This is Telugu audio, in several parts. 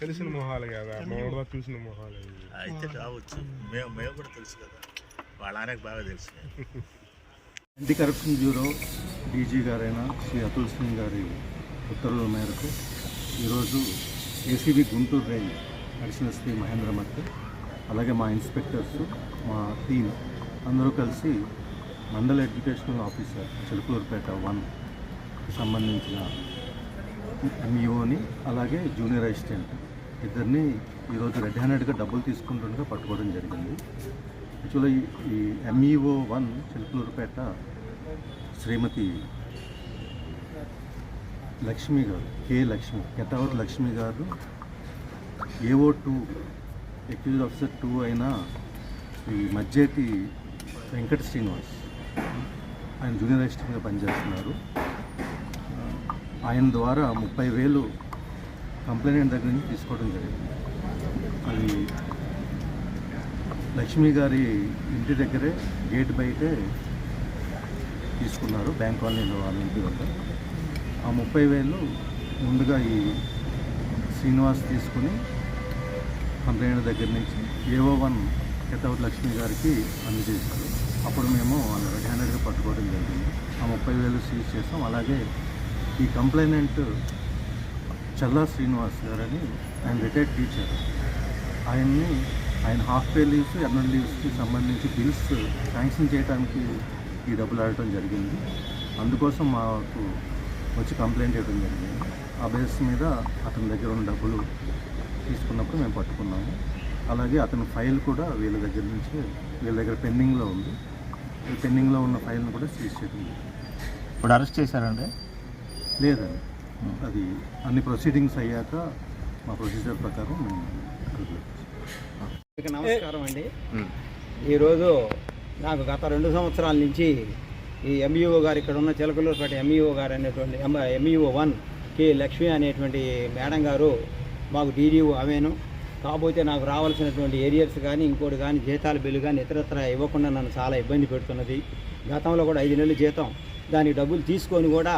తెలిసిన మొహాలు కదా మా చూసిన మొహాలు. అయితే కావచ్చు. మేము మేము కూడా తెలుసు కదా. వాళ్ళ ఆయనకు బాగా తెలుసు. యాంటీ కరప్షన్ బ్యూరో డీజీ గారైనా శ్రీ అతుల్ సింగ్ గారి ఉత్తర్వుల మేరకు ఈరోజు ACB Guntur range additional Shri Mahendra మత్ అలాగే మా ఇన్స్పెక్టర్స్ మా టీమ్ అందరూ కలిసి మండల ఎడ్యుకేషనల్ ఆఫీసర్ చిలుకూరుపేట వన్ సంబంధించిన ఎంఈఓని అలాగే జూనియర్ అసిస్టెంట్ ఇద్దరిని ఈరోజు రెడ్ హ్యాండెడ్గా డబ్బులు తీసుకుంటుండగా పట్టుకోవడం జరిగింది. యాక్చువల్గా ఈ ఎంఈఓ వన్ చిలుకలూరుపేట శ్రీమతి లక్ష్మి గారు కే లక్ష్మి కెటావత్ లక్ష్మి గారు AO two accused officer two అయిన ఈ మధ్యేటి వెంకట శ్రీనివాస్ ఆయన జూనియర్ అసిస్టెంట్గా పనిచేస్తున్నారు. ఆయన ద్వారా ముప్పై వేలు కంప్లైంట్ దగ్గర నుంచి తీసుకోవడం జరిగింది. అది లక్ష్మి గారి ఇంటి దగ్గరే గేట్ బయటే తీసుకున్నారు బ్యాంక్ కాలనీలో వాళ్ళ ఇంటి వద్ద. ఆ ముప్పై వేలు ముందుగా ఈ శ్రీనివాస్ తీసుకుని కంప్లైంట్ దగ్గర నుంచి ఏవో వన్ కెతౌట్ లక్ష్మి గారికి అందజేశారు. అప్పుడు మేము వాళ్ళ రెడ్ హ్యాండెడ్గా పట్టుకోవడం జరిగింది. ఆ ముప్పై వేలు సీజ్ చేస్తాం అలాగే ఈ కంప్లైనెంట్ చల్లా శ్రీనివాస్ గారని ఆయన రిటైర్డ్ టీచర్. ఆయన్ని ఆయన half pay leaves N L లీవ్స్కి సంబంధించి బిల్స్ శాంక్షన్ చేయడానికి ఈ డబ్బులు ఆడటం జరిగింది. అందుకోసం మాకు వచ్చి కంప్లైంట్ చేయడం జరిగింది. ఆ బేస్ మీద అతని దగ్గర ఉన్న డబ్బులు తీసుకున్నప్పుడు మేము పట్టుకున్నాము. అలాగే అతని ఫైల్ కూడా వీళ్ళ దగ్గర నుంచి వీళ్ళ దగ్గర పెండింగ్లో ఉంది. పెండింగ్లో ఉన్న ఫైల్ను కూడా సీజ్ చేయడం జరిగింది. ఇప్పుడు అరెస్ట్ చేశారండి? లేదండి. అది అన్ని ప్రొసీడింగ్స్ అయ్యాక మా ప్రొసీజర్ ప్రకారం మేము నమస్కారం అండి ఈరోజు నాకు గత రెండు సంవత్సరాల నుంచి ఈ ఎంఈఓ గారు ఇక్కడ ఉన్న చిలకలూరుపేట ఎంఈఓ గారు అనేటువంటి ఎంఈఓ వన్ కే లక్ష్మి అనేటువంటి మేడం గారు మాకు డీడీఓ ఆమెను. కాకపోతే నాకు రావాల్సినటువంటి ఏరియర్స్ కానీ ఇంకోటి కానీ జీతాల బిల్లు కానీ ఇతరత్ర ఇవ్వకుండా నన్ను చాలా ఇబ్బంది పెడుతున్నది. గతంలో కూడా ఐదు నెలలు జీతం. దానికి డబ్బులు తీసుకొని కూడా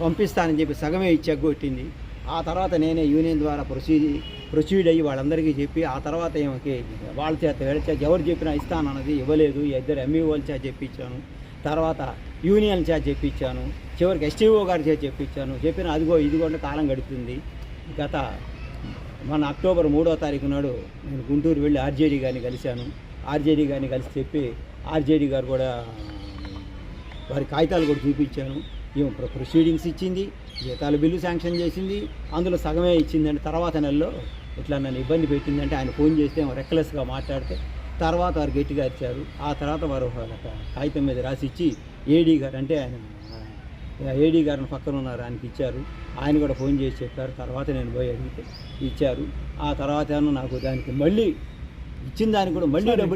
పంపిస్తానని చెప్పి సగమే ఇచ్చెగ్గొట్టింది ఆ తర్వాత నేనే యూనియన్ ద్వారా ప్రొసీడ్ ప్రొసీడ్ అయ్యి వాళ్ళందరికీ చెప్పి ఆ తర్వాత ఏమకి వాళ్ళ చేత వీళ్ళ చేత ఎవరు చెప్పినా ఇస్తానన్నది ఇవ్వలేదు. ఇద్దరు ఎంఈఓల చేత చెప్పించాను. తర్వాత యూనియన్ చేత చెప్పించాను. చివరికి ఎస్టీఓ గారి చేత చెప్పించాను. చెప్పిన అదిగో ఇదిగో కాలం గడుపుతుంది. గత మన అక్టోబర్ మూడో తారీఖు నాడు నేను గుంటూరు వెళ్ళి ఆర్జేడీ గారిని కలిశాను. ఆర్జేడీ గారిని కలిసి చెప్పి ఆర్జేడీ గారు కూడా వారి కాగితాలు కూడా చూపించాను. ఈమె ప్రొ- ప్రొసీడింగ్స్ ఇచ్చింది జీతాల బిల్లు శాంక్షన్ చేసింది అందులో సగమే ఇచ్చిందండి తర్వాత నెలలో ఇట్లా నన్ను ఇబ్బంది పెట్టిందంటే ఆయన ఫోన్ చేస్తే రెక్లెస్గా మాట్లాడితే తర్వాత వారు గట్టిగా ఇచ్చారు ఆ తర్వాత వారు కాగితం మీద రాసి ఇచ్చి ఏడీ గారు అంటే ఆయన ఏడీ గారిని పక్కన ఉన్నారు ఆయనకి ఇచ్చారు. ఆయన కూడా ఫోన్ చేసి చెప్పారు. తర్వాత నేను పోయి అడిగితే ఇచ్చారు. ఆ తర్వాత నాకు దానికి మళ్ళీ ఇచ్చిన దానికి కూడా మళ్ళీ డబ్బులు